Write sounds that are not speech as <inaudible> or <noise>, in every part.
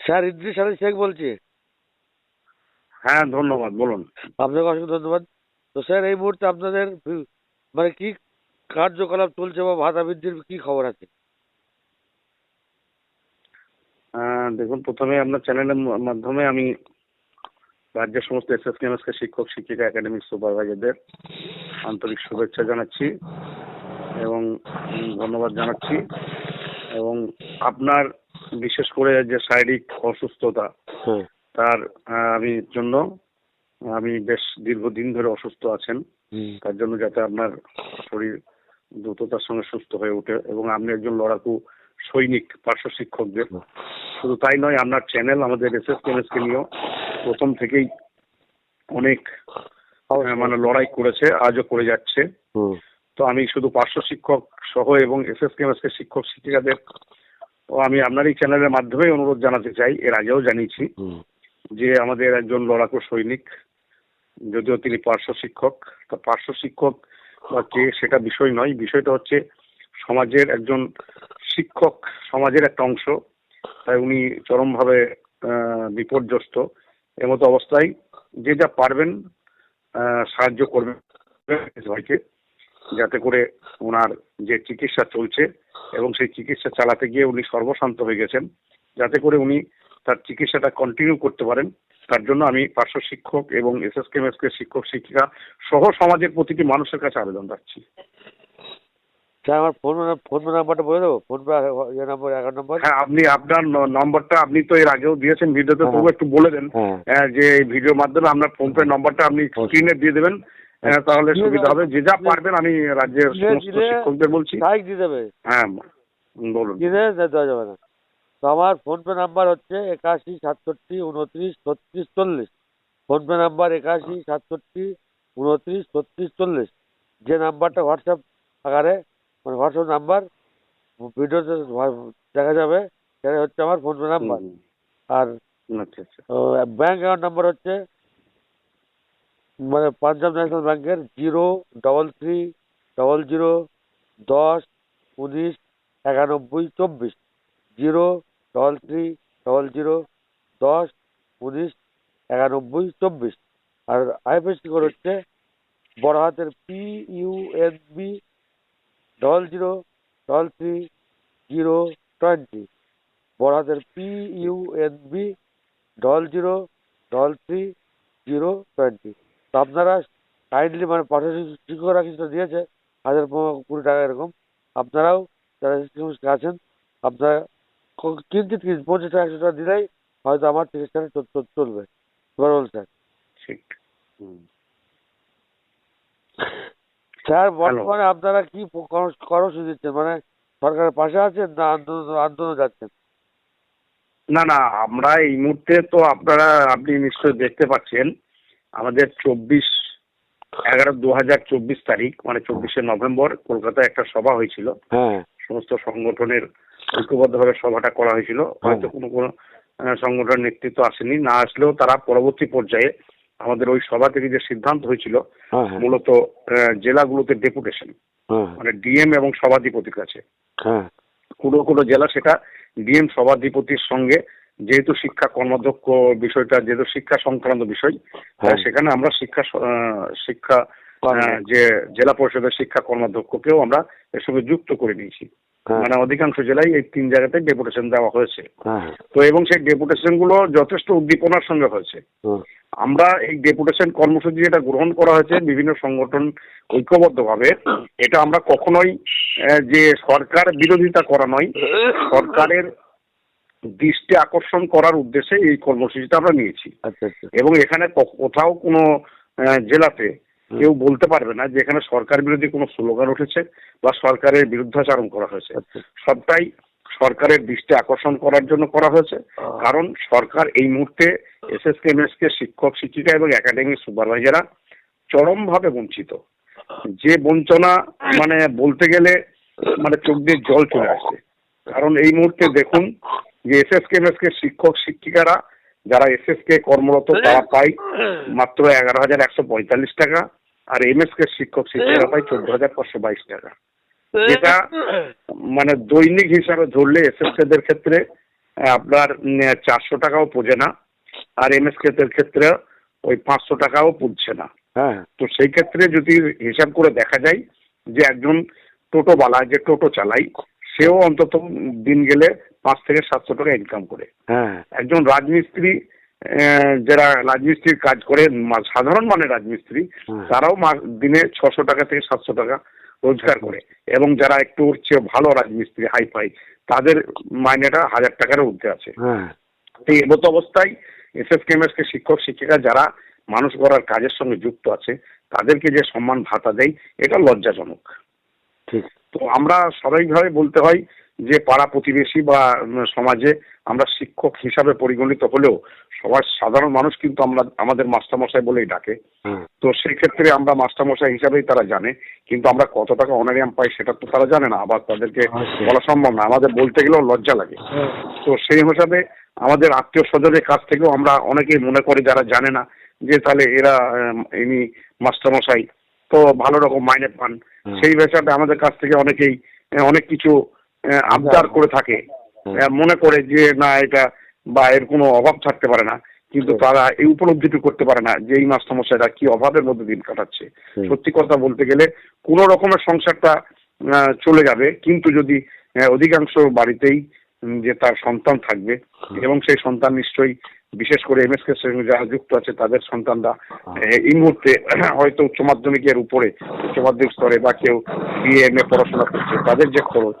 Sir Idris Ali Sheikh বলছি। হ্যাঁ ধন্যবাদ বলুন। আপনাকে অসংখ্য ধন্যবাদ। তো স্যার এই মুহূর্তে আপনাদের মানে কি কার্যকলাপ চলছে বা ভাতা বৃদ্ধির কি খবর আছে? দেখুন প্রথমে আপনার চ্যানেলের মাধ্যমে আমি রাজ্যের সমস্ত এস এস কে শিক্ষক শিক্ষিকা একাডেমিক সুপারভাইজারদের আন্তরিক শুভেচ্ছা জানাচ্ছি এবং ধন্যবাদ জানাচ্ছি। এবং আপনার বিশেষ করে যে শারীরিক অসুস্থতা তার আমি জন্য আমি বেশ দীর্ঘদিন ধরে অসুস্থ আছেন। তার জন্য যাতে আপনার শরীর দ্রুততার সঙ্গে সুস্থ হয়ে ওঠে এবং আপনি একজন লড়াকু সৈনিক পার্শ্ব শিক্ষকদের। শুধু তাই নয় আপনার চ্যানেল আমাদের এস এস কে নিয়েও প্রথম থেকেই অনেক মানে লড়াই করেছে আজও করে যাচ্ছে। তো আমি শুধু পার্শ্ব শিক্ষক সহ এবং এস এস কে শিক্ষক শিক্ষিকাদের ও আমি আপনার এই চ্যানেলের মাধ্যমে অনুরোধ জানাতে চাই এর আগেও জানিয়েছি যে আমাদের একজন লড়াকু সৈনিক যদিও তিনি পার্শ্ব শিক্ষক তো পার্শ্ব শিক্ষক বা কে সেটা বিষয় নয় বিষয়টা হচ্ছে সমাজের একজন শিক্ষক সমাজের একটা অংশ তাই উনি চরমভাবে বিপর্যস্ত। এমতো অবস্থায় যে যা পারবেন সাহায্য করবেন সবাইকে যাতে করে ওনার যে চিকিৎসা চলছে এবং সেই চিকিৎসা চালাতে গিয়ে উনি সর্বশান্ত হয়ে গেছেন যাতে করে উনি তার চিকিৎসাটা কন্টিনিউ করতে পারেন। তার জন্য আমি পার্শ্ব শিক্ষক এবং এস এস কে শিক্ষক শিক্ষিকা সহ সমাজের প্রতিটি মানুষের কাছে আবেদন রাখছি। আমার ফোন ফোন নাম্বারটা বলে দেবো? ফোন পে নম্বর এগারো নম্বর? হ্যাঁ আপনি আপনার নম্বরটা আপনি তো এর আগেও দিয়েছেন ভিডিওতে হ্যাঁ। তবু একটু বলে দেন হ্যাঁ। যে এই ভিডিওর মাধ্যমে আপনার ফোন পে নম্বরটা আপনি স্ক্রিনে দিয়ে দেবেন। তাহলে সুবিধা হবে। যে যা পারবেন আমি রাজ্যের সমস্ত শিক্ষকদের বলছি। তাই দিয়ে দেবে। হ্যাঁ বলুন। কিনে দেওয়া যাবে না। তো আমার ফোনপে নাম্বার হচ্ছে একাশি সাতষট্টি উনত্রিশ ছত্রিশ চল্লিশ। ফোনপে নাম্বার একাশি সাতষট্টি উনত্রিশ ছত্রিশ চল্লিশ। যে নাম্বারটা হোয়াটসঅ্যাপ আকারে মানে হোয়াটসঅ্যাপ নাম্বার ভিডিওতে দেখা যাবে সেটা হচ্ছে আমার ফোনপে নাম্বার আর ব্যাংক অ্যাকাউন্ট নাম্বার হচ্ছে মানে পাঞ্জাব ন্যাশনাল ব্যাংকের zero double three double zero দশ উনিশ একানব্বই চব্বিশ। Zero double three double zero দশ উনিশ একানব্বই চব্বিশ। আর আইএফএসসি কোড হচ্ছে বড় হাতের P U N B double zero double three zero twenty. বড় হাতের P U N B double zero double three zero twenty. তো আপনারা কাইন্ডলি মানে পাঠ্য শিক্ষকরা কিছুটা দিয়েছে হাজার পনেরো কুড়ি টাকা এরকম। আপনারাও যারা শিক্ষক আছেন আপনারা কিঞ্চিত কিঞ্চিত পঞ্চাশ টাকা একশো টাকা দিলেই হয়তো আমার চিকিৎসাটা চল- চল- চলবে। এবার স্যার। ঠিক। স্যার বর্তমানে আপনারা কি কর্মসূচি দিচ্ছেন? মানে সরকারের পাশে আছেন না আন্দোলন আন্দোলন যাচ্ছেন? না না আমরা এই মুহূর্তে তো আপনারা আপনি নিশ্চয়ই দেখতে পাচ্ছেন আমাদের চব্বিশ এগারো দু হাজার চব্বিশ তারিখ মানে চব্বিশে নভেম্বর কলকাতায় একটা সভা হয়েছিল। হ্যাঁ। সমস্ত সংগঠনের ঐক্যবদ্ধভাবে সভাটা করা হয়েছিল। হয়তো কোনো কোনো আহ, সংগঠনের নেতৃত্ব আসেনি না আসলেও তারা পরবর্তী পর্যায়ে আমাদের ওই সভা থেকে যে সিদ্ধান্ত হয়েছিল হ্যাঁ হ্যাঁ। মূলত জেলাগুলোতে ডেপুটেশন। হ্যাঁ। মানে ডিএম এবং সভাধিপতির কাছে। হ্যাঁ। কোনো কোনো জেলা সেটা ডিএম সভাধিপতির সঙ্গে যেহেতু শিক্ষা কর্মাধ্যক্ষ বিষয়টা যেহেতু শিক্ষা সংক্রান্ত বিষয় হ্যাঁ। সেখানে আমরা শিক্ষা শিক্ষা যে জেলা পরিষদের শিক্ষা কর্মাধ্যক্ষকেও আমরা এর সঙ্গে যুক্ত করে নিয়েছি। হ্যাঁ। মানে অধিকাংশ জেলায় এই তিন জায়গাতে ডেপুটেশন দেওয়া হয়েছে। হ্যাঁ তো এবং সেই ডেপুটেশনগুলো যথেষ্ট উদ্দীপনার সঙ্গে হয়েছে। হ্যাঁ আমরা এই ডেপুটেশন কর্মসূচি যেটা গ্রহণ করা হয়েছে বিভিন্ন সংগঠন ঐক্যবদ্ধভাবে এটা আমরা কখনোই যে সরকার বিরোধিতা করা নয় সরকারের দৃষ্টি আকর্ষণ করার উদ্দেশ্যে এই কর্মসূচিটা আমরা নিয়েছি। আচ্ছা আচ্ছা। এবং এখানে কোথাও কোনো জেলাতে কেউ বলতে পারবে না যে এখানে সরকার বিরোধী কোনো স্লোগান উঠেছে বা সরকারের বিরুদ্ধাচারণ করা হয়েছে। আচ্ছা সবটাই সরকারের দৃষ্টি আকর্ষণ করার জন্য করা হয়েছে। কারণ সরকার এই মুহূর্তে এস এস কে শিক্ষক শিক্ষিকা এবং একাডেমিক সুপারভাইজাররা চরমভাবে বঞ্চিত। যে বঞ্চনা মানে বলতে গেলে মানে চোখ দিয়ে জল চলে আসছে। কারণ এই মুহূর্তে দেখুন যে এস এস কে শিক্ষক শিক্ষিকারা যারা এস এস কে কর্মরত তারা পায় মাত্র এগারো হাজার একশো পঁয়তাল্লিশ টাকা আর এম এস কে শিক্ষক শিক্ষিকারা পায় চোদ্দ হাজার পাঁচশো বাইশ টাকা। যেটা মানে দৈনিক হিসাবে ধরলে এস এস কেদের ক্ষেত্রে আপনার চারশো টাকাও পোজে না আর এমএস ক্ষেত্রের ক্ষেত্রে ওই পাঁচশো টাকাও পুজছে না। হ্যাঁ। তো সেই ক্ষেত্রে যদি হিসাব করে দেখা যায় যে একজন টোটোওয়ালা যে টোটো চালাই সেও অন্তত দিন গেলে পাঁচ থেকে সাতশো টাকা ইনকাম করে। হ্যাঁ। একজন রাজমিস্ত্রি যারা রাজমিস্ত্রির কাজ করে সাধারণ মানে রাজমিস্ত্রি তারাও মা- দিনে ছশো টাকা থেকে সাতশো টাকা রোজগার করে। এবং যারা একটু চেয়ে ভালো রাজমিস্ত্রি হাই ফাই তাদের মাইনেটা হাজার টাকার ঊর্ধ্বে আছে। হ্যাঁ। তো এই মতো অবস্থায় এস এস কে শিক্ষক শিক্ষিকা যারা মানুষ গড়ার কাজের সঙ্গে যুক্ত আছে তাদেরকে যে সম্মান ভাতা দেয় এটা লজ্জাজনক। ঠিক। তো আমরা স্বাভাবিকভাবে বলতে হয় যে পাড়া প্রতিবেশী বা সমাজে আমরা শিক্ষক হিসাবে পরিগণিত হলেও সবার সাধারণ মানুষ কিন্তু আমরা আমাদের মাস্টারমশাই বলেই ডাকে। তো সেই ক্ষেত্রে আমরা মাস্টারমশাই হিসাবেই তারা জানে কিন্তু আমরা কত টাকা অনারিয়াম পাই সেটা তো তারা জানে না আবার তাদেরকে বলা সম্ভব না আমাদের বলতে গেলেও লজ্জা লাগে। তো সেই হিসাবে আমাদের আত্মীয় স্বজনের কাছ থেকেও আমরা অনেকেই মনে করি যারা জানে না যে তাহলে এরা ইনি মাস্টারমশাই তো ভালো রকম মাইনে পান। সেই হিসাবে আমাদের কাছ থেকে অনেকেই অনেক কিছু আবদার করে থাকে। মনে করে যে না এটা বা এর কোনো অভাব থাকতে পারে না। কিন্তু তারা এই উপলব্ধিটুকু করতে পারে না যে এই মাস্টারমশাইরা কি অভাবের মধ্যে দিন কাটাচ্ছে। সত্যি কথা বলতে গেলে কোনো রকমের সংসারটা চলে যাবে। কিন্তু যদি অধিকাংশ বাড়িতেই যে তার সন্তান থাকবে এবং সেই সন্তান নিশ্চয়ই বিশেষ করে এমএস কে সঙ্গে যারা যুক্ত আছে তাদের সন্তানরা এই মুহূর্তে <clears throat> হয়তো উচ্চ মাধ্যমিকের উপরে উচ্চ মাধ্যমিক স্তরে বা কেউ বিএ এম এ পড়াশোনা করছে তাদের যে খরচ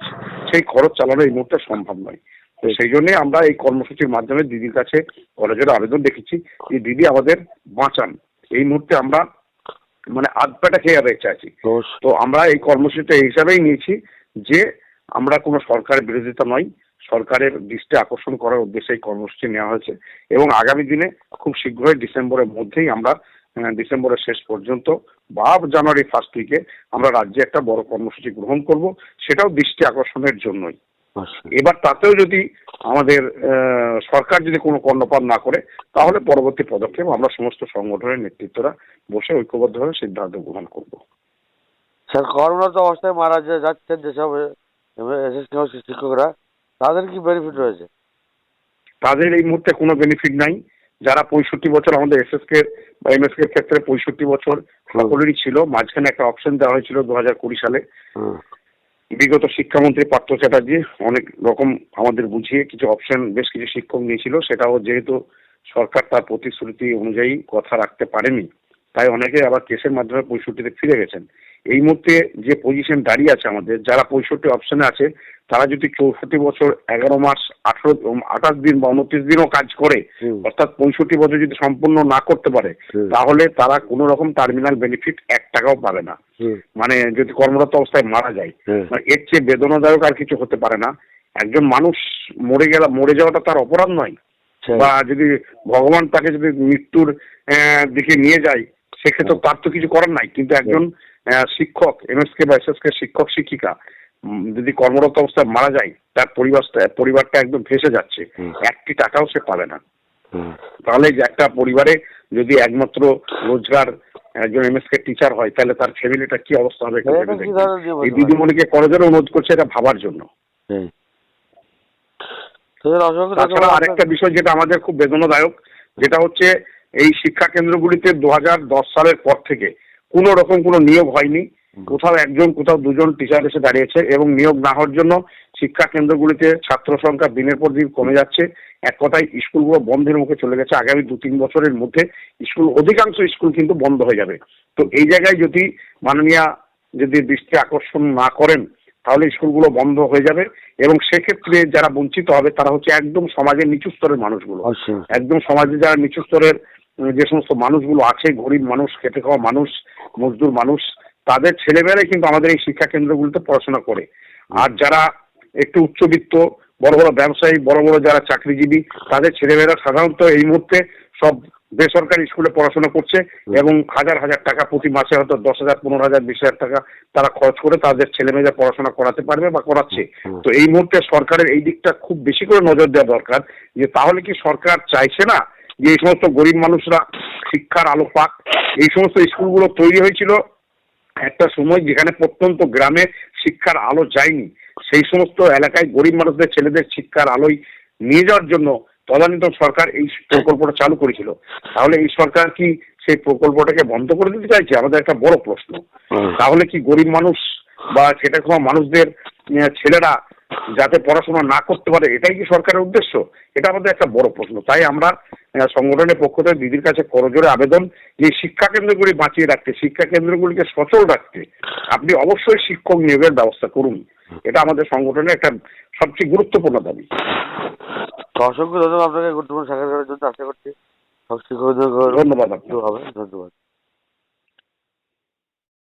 সেই খরচ চালানো এই মুহূর্তে সম্ভব নয়। তো সেই জন্যে আমরা এই কর্মসূচির মাধ্যমে দিদির কাছে কলেজের আবেদন দেখেছি যে দিদি আমাদের বাঁচান। এই মুহূর্তে আমরা মানে আধপাটা খেয়ে বেঁচে আছি। তো আমরা এই কর্মসূচিটা এই হিসাবেই নিয়েছি যে আমরা কোনো সরকারের বিরোধিতা নয় সরকারের দৃষ্টি আকর্ষণ করার উদ্দেশ্যে এই কর্মসূচি নেওয়া হয়েছে। এবং আগামী দিনে খুব শীঘ্রই ডিসেম্বরের মধ্যেই আমরা ডিসেম্বরের শেষ পর্যন্ত বা জানুয়ারি ফার্স্ট উইকে আমরা রাজ্যে একটা বড় কর্মসূচি গ্রহণ করব সেটাও দৃষ্টি আকর্ষণের জন্যই এবার তাতেও যদি আমাদের সরকার যদি কোনো কর্ণপাত না করে তাহলে পরবর্তী পদক্ষেপ আমরা সমস্ত সংগঠনের নেতৃত্বরা বসে ঐক্যবদ্ধভাবে সিদ্ধান্ত গ্রহণ করব স্যার কর্মরত অবস্থায় মারা যাচ্ছেন যেসব শিক্ষকরা তাদের কি বেনিফিট রয়েছে তাদের এই মুহূর্তে কোনো বেনিফিট নাই যারা পঁয়ষট্টি বছর আমাদের এসএস কে বা এমএস কে ক্ষেত্রে পঁয়ষট্টি বছর সকলেরই ছিল মাঝখানে একটা অপশন দেওয়া হয়েছিল দু হাজার কুড়ি সালে। বিগত শিক্ষামন্ত্রী পার্থ চ্যাটার্জি অনেক রকম আমাদের বুঝিয়ে কিছু অপশন বেশ কিছু শিক্ষক নিয়েছিল। সেটাও যেহেতু সরকার তার প্রতিশ্রুতি অনুযায়ী কথা রাখতে পারেনি তাই অনেকে আবার কেসের মাধ্যমে পঁয়ষট্টিতে ফিরে গেছেন। এই মুহূর্তে যে পজিশন দাঁড়িয়ে আছে আমাদের যারা পঁয়ষট্টি অপশনে আছে তারা যদি চৌষট্টি বছর এগারো মাস আঠারো আঠাশ দিন বা উনত্রিশ দিনও কাজ করে অর্থাৎ পঁয়ষট্টি বছর যদি সম্পূর্ণ না করতে পারে তাহলে তারা কোনো রকম টার্মিনাল বেনিফিট এক টাকাও পাবে না। মানে যদি কর্মরত অবস্থায় মারা যায় মানে এর চেয়ে বেদনাদায়ক আর কিছু হতে পারে না। একজন মানুষ মরে গেল মরে যাওয়াটা তার অপরাধ নয়। বা যদি ভগবান তাকে যদি মৃত্যুর দিকে নিয়ে যায় সেক্ষেত্রে তার তো কিছু করার নাই। কিন্তু একজন শিক্ষক এমএসকে বা এসএসকে শিক্ষক শিক্ষিকা যদি কর্মরত অবস্থায় মারা যায় তার পরিবারটা পরিবারটা একদম ভেসে যাচ্ছে। একটি টাকাও সে পাবে না। তাহলে একটা পরিবারে যদি একমাত্র রোজগার একজন এমএসকে টিচার হয় তাহলে তার ফ্যামিলিটা কি অবস্থা হবে জীবন। এই হয়? দিদিমণিকে করজোরে অনুরোধ করছে এটা ভাবার জন্য। তাছাড়া আরেকটা বিষয় যেটা আমাদের খুব বেদনাদায়ক যেটা হচ্ছে এই শিক্ষা কেন্দ্রগুলিতে দু হাজার দশ সালের পর থেকে কোনো রকম কোনো নিয়োগ হয়নি। কোথাও একজন কোথাও দুজন টিচার এসে দাঁড়িয়েছে এবং নিয়োগ না হওয়ার জন্য শিক্ষা কেন্দ্রগুলিতে ছাত্র সংখ্যা দিনের পর দিন কমে যাচ্ছে। এক কথায় স্কুলগুলো বন্ধের মুখে চলে গেছে। আগামী দু তিন বছরের মধ্যে স্কুল অধিকাংশ স্কুল কিন্তু বন্ধ হয়ে যাবে। তো এই জায়গায় যদি মাননীয়া যদি দৃষ্টি আকর্ষণ না করেন তাহলে স্কুলগুলো বন্ধ হয়ে যাবে এবং সেক্ষেত্রে যারা বঞ্চিত হবে তারা হচ্ছে একদম সমাজের নিচু স্তরের মানুষগুলো। একদম সমাজে যারা নিচু স্তরের যে সমস্ত মানুষগুলো আছে গরিব মানুষ খেটে খাওয়া মানুষ মজদুর মানুষ তাদের ছেলেমেয়েরাই কিন্তু আমাদের এই শিক্ষা কেন্দ্রগুলিতে পড়াশোনা করে। আর যারা একটু উচ্চবিত্ত বড় বড় ব্যবসায়ী বড় বড় যারা চাকরিজীবী তাদের ছেলেমেয়েরা সাধারণত এই মুহূর্তে সব বেসরকারি স্কুলে পড়াশোনা করছে এবং হাজার হাজার টাকা প্রতি মাসে হয়তো দশ হাজার পনেরো হাজার বিশ হাজার টাকা তারা খরচ করে তাদের ছেলে মেয়েদের পড়াশোনা করাতে পারবে বা করাচ্ছে। তো এই মুহূর্তে সরকারের এই দিকটা খুব বেশি করে নজর দেওয়া দরকার যে তাহলে কি সরকার চাইছে না যে এই সমস্ত গরিব মানুষরা শিক্ষার আলো পাক এই সমস্ত স্কুলগুলো তৈরি হয়েছিল। একটা সময় যেখানে প্রত্যন্ত গ্রামে শিক্ষার আলো যায়নি সেই সমস্ত এলাকায় গরিব মানুষদের ছেলেদের শিক্ষার আলোয় নিয়ে যাওয়ার জন্য তদানীন্তন সরকার এই প্রকল্পটা চালু করেছিল। তাহলে এই সরকার কি সেই প্রকল্পটাকে বন্ধ করে দিতে চাইছে? আমাদের একটা বড় প্রশ্ন। তাহলে কি গরিব মানুষ বা খেটে খাওয়া মানুষদের ছেলেরা যাতে পড়াশোনা না করতে পারে এটাই কি সরকারের উদ্দেশ্য? এটা আমাদের একটা বড় প্রশ্ন। তাই আমরা সংগঠনের পক্ষ থেকে দিদির কাছে করজোরে আবেদন এই শিক্ষা কেন্দ্রগুলি বাঁচিয়ে রাখতে শিক্ষা কেন্দ্রগুলিকে সচল রাখতে আপনি অবশ্যই শিক্ষক নিয়োগের ব্যবস্থা করুন। এটা আমাদের সংগঠনের একটা সবচেয়ে গুরুত্বপূর্ণ দাবি। অসংখ্য ধন্যবাদ আপনাকে গুরুত্বপূর্ণ সাক্ষাৎকারের জন্য। আশা করছি ধন্যবাদ হবে। ধন্যবাদ।